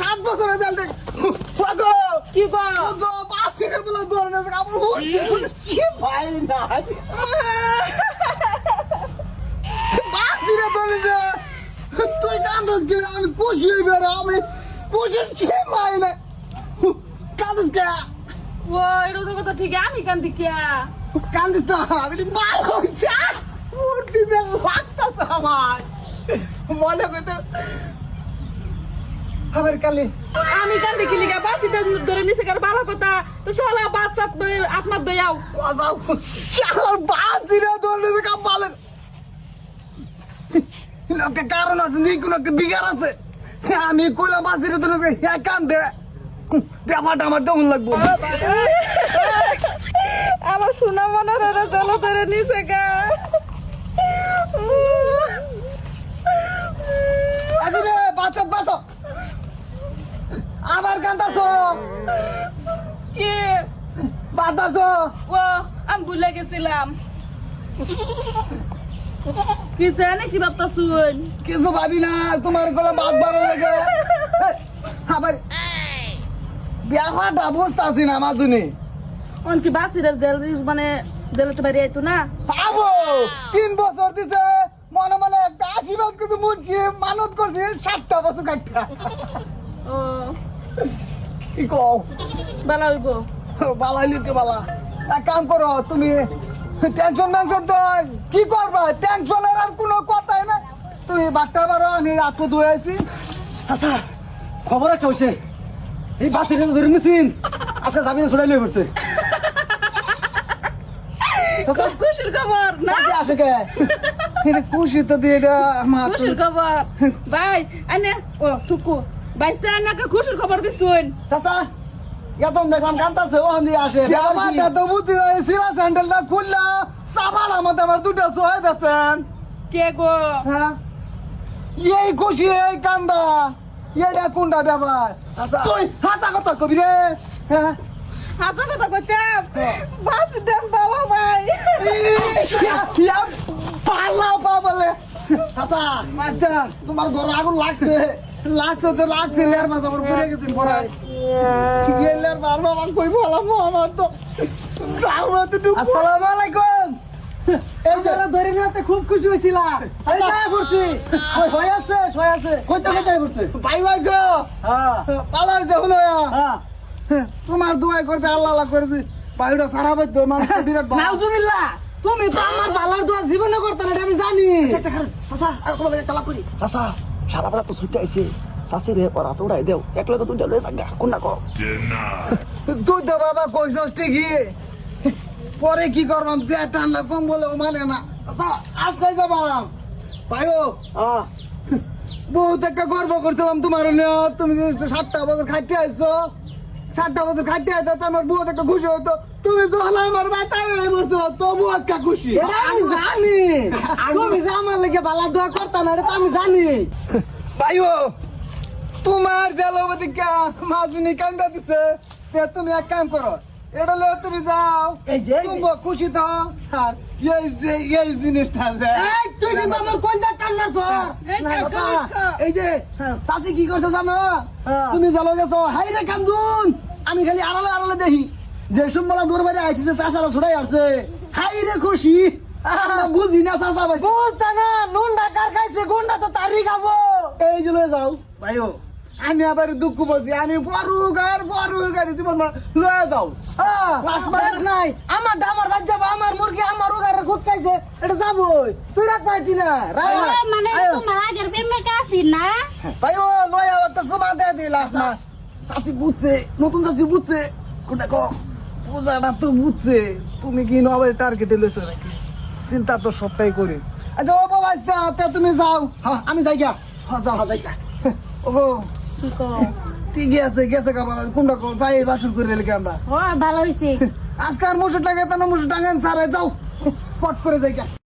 সাত বছরে জাল দেখ। পাগো কি গো তো পাঁচ থেকে বলে ধরে আমার কি? ভাই না। পাঁচ ধরে যে তুই কান্দস কে আমি খুশি হইবে রে আমি খুশি ছে মাই না। কান্দস কে ও এরকম তো কথা ঠিক আমি কান্দি কিয়া কান্দিস না আমি মাল হইছে মূর্তি দে লাগতাছে আমার। মনে করতে আমার কালি। আমি কান্দি কি লিগা বাসিটা ধরে নিছে কার ভালো কথা। তো শালা বাচ্চা আপনার দয়াও ওয়াজাও চালার বাজিরে দৌড়ে কাম পালে লোকে কারণ আছে নি কোনো বিগার আছে। আমি কইলা বাজিরে দৌড়ে হ্যাঁ কান্দে ব্যাপারটা আমার দমন লাগবো। আমার সোনা মনে রে জল ধরে নিছে গা আজ রে বাচ্চা বাচ্চা আবার কান্দাছো কি? বাদাছো ও আমি ভুলে গেছিলাম। কি জানে কি ভাবতা শুন কিছু ভাবি না তোমার গলা বাদ বারো লাগে আবার ব্যাপারটা বুঝতে আছি না মাজুনি? অন কি বাসিরের জেল মানে জেলে তো বাইরে আইতো না? পাবো! তিন বছর দিছে মনে মনে একটা আশীর্বাদ কিন্তু মুনছি মানত করছি সাতটা বছর কাটটা ও। কি কও? ভালো হইব। বালাইলি তো বালা? এক কাম করো তুমি টেনশন মেনশন তো কি করবা? টেনশনের আর কোনো কথাই না তুমি বাট্টা বারো আমি রাত্রে ধুয়ে আছি আচ্ছা খবর একটা হয়েছে এই বাসের ধরে নিছেন। আজকে যাবি না ছড়াই লই পড়ছে খুশির খবর না? আসে কে? খুশি তো দিয়ে এটা খুশির খবর। ভাই আনে ও টুকু। বাইসতে আনাকে খুশির খবর দিছুন চাচা এত দেখলাম কান্তাছে ও দিয়ে আসে। আমারটা তো বুদ্ধি সিরা স্যান্ডেলটা খুললাম সাবান আমাদের আমার দুটো সহায় দিয়েছেন কে গো? হ্যাঁ? এই খুশি এই কান্দা। এটা কোনটা ব্যাপার? তুই হাতা কথা কবি রে। হ্যাঁ? হাসা কথা কইতাম বাস দেন বাবা ভাই। পাল্লাও বলে। চাচা মাস্টার। তোমার ঘর আগুন লাগছে। লাগছে তো লাগছে লেয়ার মাছ আমার পড়ে গেছে পড়ায়। কই বলাম আমার তো। আসসালামু আলাইকুম। এই যারা ধরে নিতে খুব খুশি হয়েছিলাম। এই যাই করছি। ওই হয়ে আছে হয়ে আছে। কইতে কইতে করছে ভাই ভাইছো হ্যাঁ। পালাইছে হলো হ্যাঁ। তোমার দোয়াই করতে আল্লাহ আল্লাহ করেছি বাইরে সারা বাদ মানুষ বিরাট ভালো। নাউজুবিল্লাহ তুমি তো আমার বালার দোয়া জীবনে করতে না আমি জানি। চাচা আর তোমার লাগে কালা করি চাচা। সারা বেলা তো ছুটে আইছে। চাষি রে ওরা তো উড়াই দেও একলা তো দুইটা লয়ে যাগা কোনটা কো তুই তো বাবা কইছস ঠিকই। পরে কি করবাম যে টানলা কম বলে মানে না। আচ্ছা আজকে যাবাম। পাইও হ্যাঁ বহুত একটা গর্ব করছিলাম তোমার নিয়ে তুমি যে সাতটা বছর খাইতে আইছো। সাতটা বছর খাইতে আইতো তো আমার বহুত একটা খুশি হতো তুমি যখন আমার বাতাই বলছো তবু একটা খুশি। আমি জানি। তুমি যে আমার লাগে বালা দোয়া না আমি জানি। তোমার জেলবতী মাজুনি কান্দা দিছে। তে তুমি এক কাম করো এটা লয়ে তুমি যাও। এই যে, তুমি খুশি তো? আর এই যে এই জিনিসটা এই তুই কিন্তু আমার কলজা মারছ। এই যে হ্যাঁ। চাচি কি করছ জানো? হ্যাঁ। তুমি গেছো। হাই রে কান্দুন। আমি খালি আড়ালে আড়ালে দেখি। যে সম্বলা দূর বাড়ি আইছি যে চাচারা ছড়াই আসছে। হাই রে খুশি। বুঝি না চাচা ভাই। বুঝতা না নুন ঢাকার গুন্ডা তো তারি খাব। এই যে লয়ে যাও। ভাইও আমি আবার দুঃখ বলছি আমি বড় গার বড় গাড়ি জীবন লয়ে যাও। হ্যাঁ, নাই আমার বাদ যাব আমার মুরগি আমার উগারে খুদ খাইছে এটা যাবোই তুই রাখ পাইতি না মানে তোমার আগের ভাই ও লয় একটা সমান দিয়ে দিলাম না চাষি বুঝছে নতুন চাষি বুঝছে। কোনটা কো পূজাটা তো বুঝছে। তুমি কি নবে টার্গেটে লইছো নাকি? চিন্তা তো সবটাই করি। আচ্ছা ও বাবা তে তুমি যাও। হ্যাঁ আমি যাই গা হ্যাঁ যাও যাই গা ওগো কি গেছে ঠিকই আছে গেছে কাবা কোনটা কো যাই বাসুর করে রেখে আমরা। ও ভালো হইছে। আজকে আর মুসুর টাকা তো মুসুর টাঙ্গান সারে যাও। পট করে যাই গা।